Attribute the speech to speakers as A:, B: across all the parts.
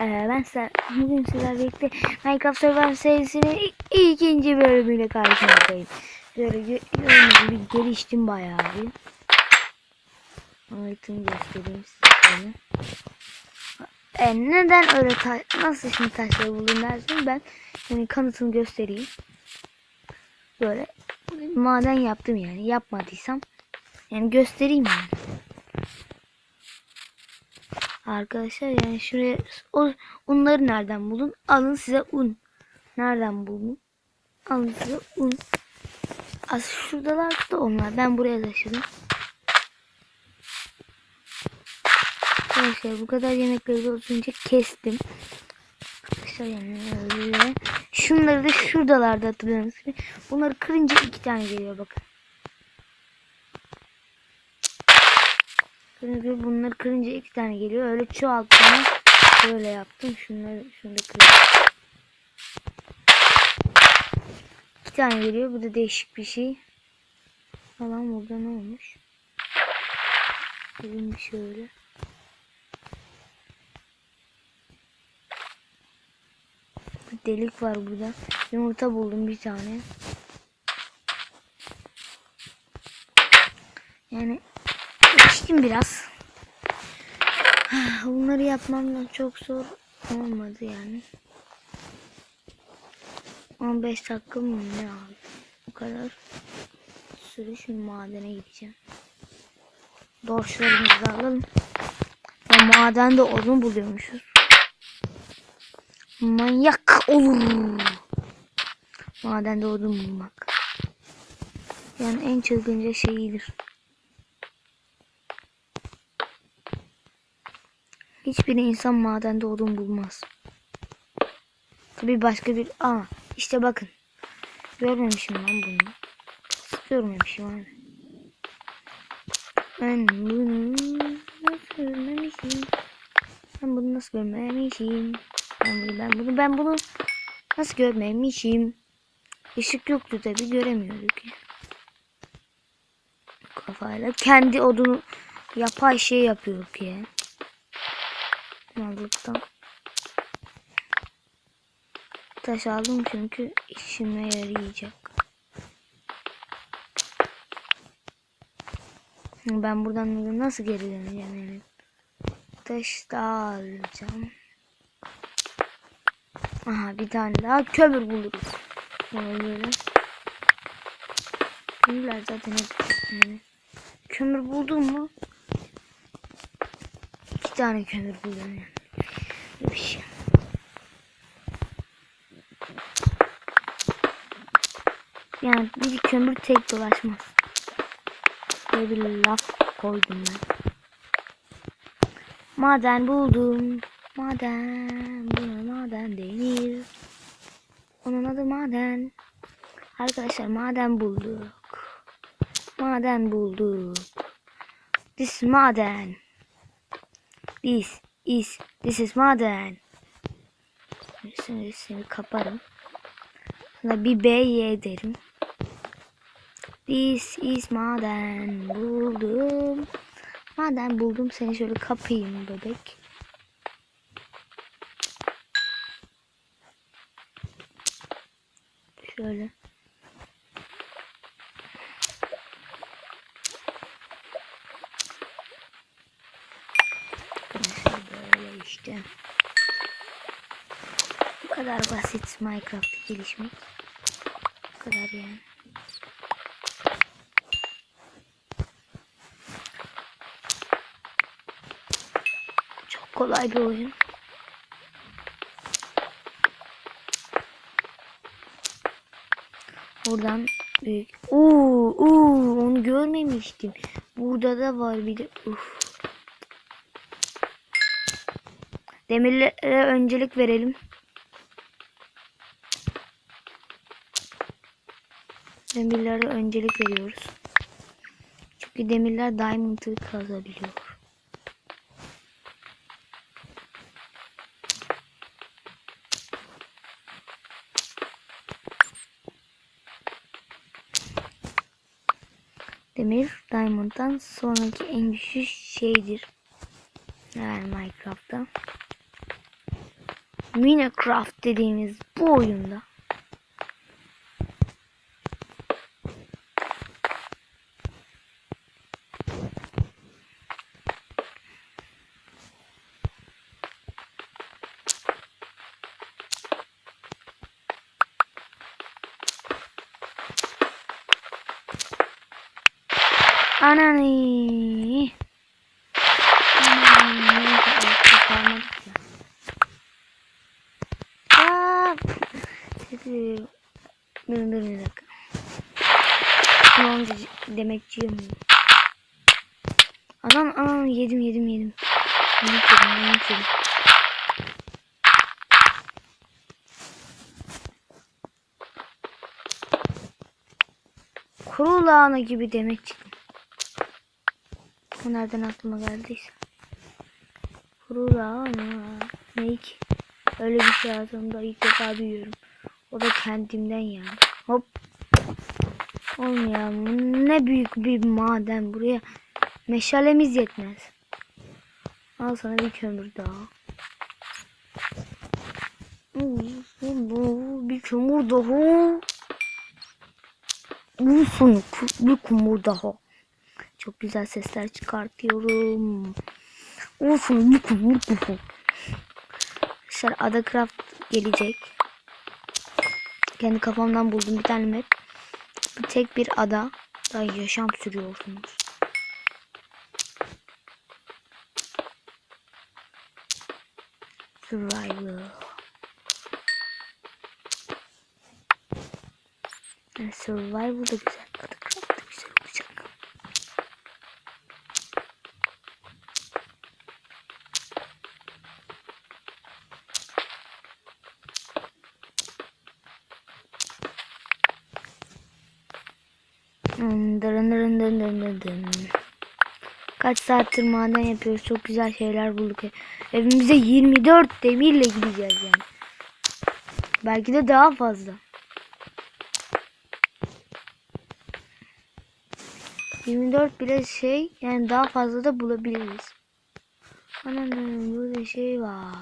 A: Ee, ben size bugün sizlerle birlikte Minecraft Survival serisinin ikinci bölümüyle karşınızdayım. Şöyle gö- gördüğünüz gibi geliştim bayağı bir. Anlatayım göstereyim size. Ee, neden öyle ta- nasıl şimdi taşları buldum dersin ben yani kanıtını göstereyim. Böyle maden yaptım yani yapmadıysam yani göstereyim yani. Arkadaşlar yani şuraya o unları nereden bulun? Alın size un. Nereden bulun? Alın size un. Az şuradalar da onlar. Ben buraya taşıdım. Arkadaşlar bu kadar yemekleri de olunca kestim. Arkadaşlar yani öyle. Şunları da şuradalarda hatırlıyorsunuz. Bunları kırınca iki tane geliyor bakın. Çünkü bunları kırınca iki tane geliyor. Öyle çoğalttığını böyle yaptım. Şunları şunu da kırayım. İki tane geliyor. Bu da değişik bir şey. Falan burada ne olmuş? Bizim şöyle. Bir delik var burada. Yumurta buldum bir tane. Yani içtim biraz. Bunları yapmam da çok zor olmadı yani. 15 dakika mı ne aldı? Bu kadar süre şimdi madene gideceğim. Borçlarımızı da alalım. Ya madende odun buluyormuşuz. Manyak olur. Madende odun bulmak. Yani en çılgınca şeyidir. Hiçbir insan madende odun bulmaz. Tabi başka bir... Aa işte bakın. Görmemişim lan bunu. Görmemişim abi. Ben bunu nasıl görmemişim? Ben bunu nasıl görmemişim? Ben bunu, ben bunu, ben bunu nasıl görmemişim? Işık yoktu tabi göremiyorduk. Kafayla kendi odunu yapay şey yapıyorduk ya. Mallıktan. Taş aldım çünkü işime yarayacak. Ben buradan nasıl geri döneceğim yani? Taş daha alacağım. Aha bir tane daha kömür buluruz. Böyle böyle. Kömürler zaten hep yani. Kömür buldum mu? Tane kömür yani. Bir şey. Yani bir kömür tek dolaşmaz. Böyle bir laf koydum ben. Maden buldum. Maden. Buna maden denir. Onun adı maden. Arkadaşlar maden bulduk. Maden bulduk. This is maden. This is this is maden. Şimdi seni kaparım. Sonra bir B Y derim. This is maden buldum. Maden buldum seni şöyle kapayım bebek. Şöyle. Arkadaşlar işte. Bu kadar basit Minecraft gelişmek. Bu kadar yani. Çok kolay bir oyun. Buradan büyük. Oo, oo, onu görmemiştim. Burada da var bir de. Uf. Demirlere öncelik verelim. Demirlere öncelik veriyoruz. Çünkü demirler diamond'ı kazabiliyor. Demir diamond'dan sonraki en güçlü şeydir. Yani Minecraft'ta. Minecraft dediğimiz bu oyunda Anani. Anani. Neyse, kalmadık ya. Aa, sesi dur dur bir dakika. Oldu demekçiyim. Anam anam yedim yedim yedim. Yemek yedim yemek yedim. Kuru lahana gibi demek çıktı. Bu nereden aklıma geldiyse. Kuru lahana. Ne ki? Öyle bir şey hayatımda ilk defa duyuyorum. O da kendimden yani. Hop. Oğlum ya ne büyük bir maden buraya. Meşalemiz yetmez. Al sana bir kömür daha. Bir kömür daha. Olsun bir kömür daha. Çok güzel sesler çıkartıyorum. Olsun bir kömür daha. Arkadaşlar Adacraft gelecek. Kendi kafamdan buldum bir tane map. Bir tek bir ada da yaşam sürüyorsunuz. Survival. Survival da güzel. Adacraft da güzel olacak. Hmm, dırın dırın dırın dırın. Kaç saattir maden yapıyoruz. Çok güzel şeyler bulduk. Evimize 24 demirle gideceğiz yani. Belki de daha fazla. 24 bile şey yani daha fazla da bulabiliriz. Anam burada şey var.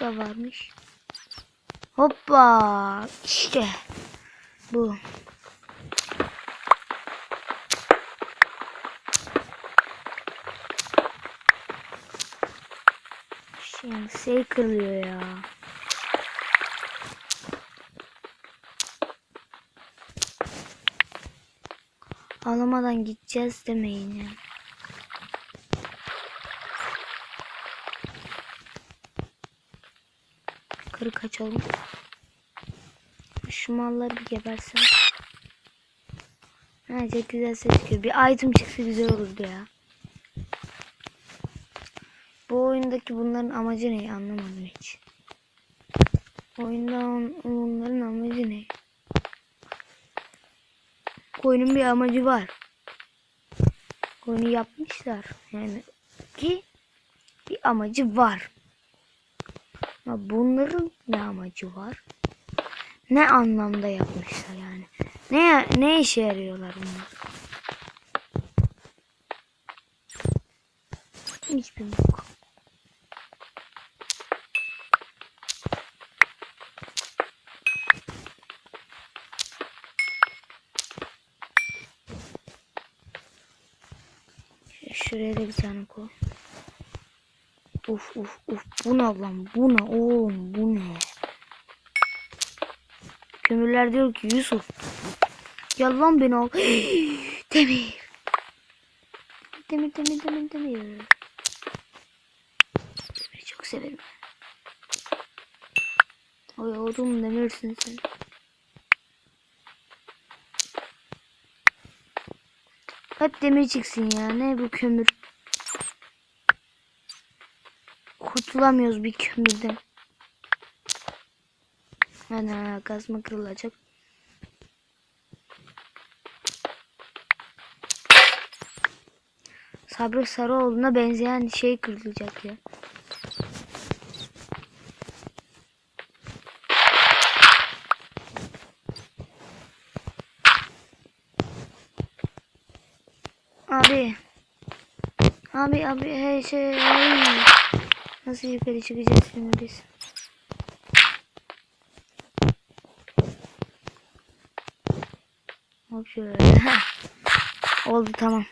A: Da varmış. Hoppa işte bu. Şimdi şey kırılıyor ya. Ağlamadan gideceğiz demeyin ya. Yukarı kaçalım. Şu malları bir gebersen. Çok güzel ses çıkıyor. Bir item çıksa güzel olurdu ya. Bu oyundaki bunların amacı ne anlamadım hiç. Oyunda on, onların amacı ne? Oyunun bir amacı var. Oyunu yapmışlar. Yani ki bir amacı var. Ama bunların ne amacı var? Ne anlamda yapmışlar yani? Ne ne işe yarıyorlar bunlar? Hiçbir bok. Şuraya da bir tane koy. Uf uf uf. Bu ne lan? Bu ne oğlum? Bu ne? Kömürler diyor ki Yusuf. Gel lan beni al. demir. Demir demir demir demir. Demiri çok severim. Oy oğlum demirsin sen. Hep demir çıksın ya. Ne bu kömür? Kurtulamıyoruz bir kömürden. Ana kazma kırılacak. Sabri Sarıoğlu'na benzeyen şey kırılacak ya. Abi. Abi abi hey şey. Nasıl yukarı çıkacağız şimdi biz? Hop şöyle. Oldu tamam.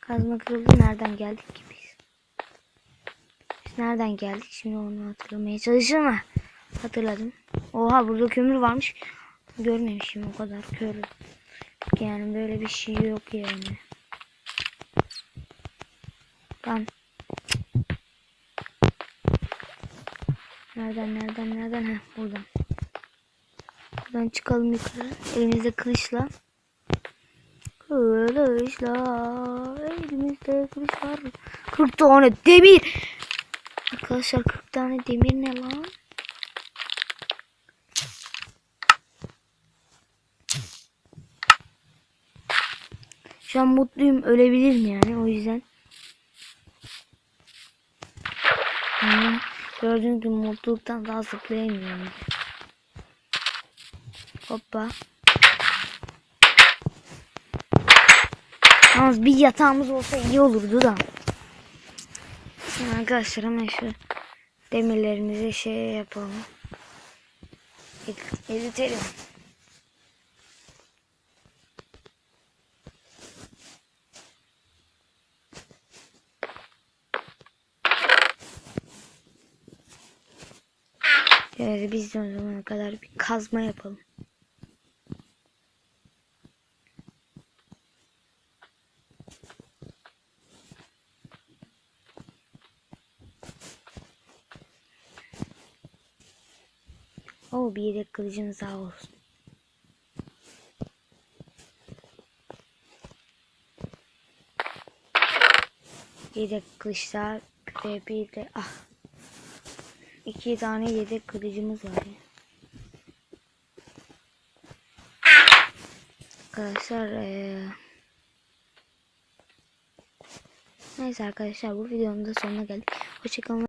A: Kazma kırıldı. Nereden geldik ki biz? Biz nereden geldik? Şimdi onu hatırlamaya çalışıyorum ama hatırladım. Oha burada kömür varmış. Görmemişim o kadar kör. Yani böyle bir şey yok yani. Lan. Nereden nereden nereden? Heh buradan. Buradan çıkalım yukarı. Elimizde kılıçla. Kılıçla. Elimizde kılıç var. 40 tane demir. Arkadaşlar 40 tane demir ne lan? Şu an mutluyum. Ölebilirim yani o yüzden. Yani gördüğünüz gibi mutluluktan daha zıplayamıyorum. Hoppa. Yalnız bir yatağımız olsa iyi olurdu da. Şimdi arkadaşlar hemen şu demirlerimizi şey yapalım. Erit- Eritelim. Evet biz de o zamana kadar bir kazma yapalım. Kılıcımız daha olsun. Yedek kılıçlar ve bir de ah iki tane yedek kılıcımız var ya. Arkadaşlar eee Neyse arkadaşlar bu videonun da sonuna geldik. Hoşçakalın.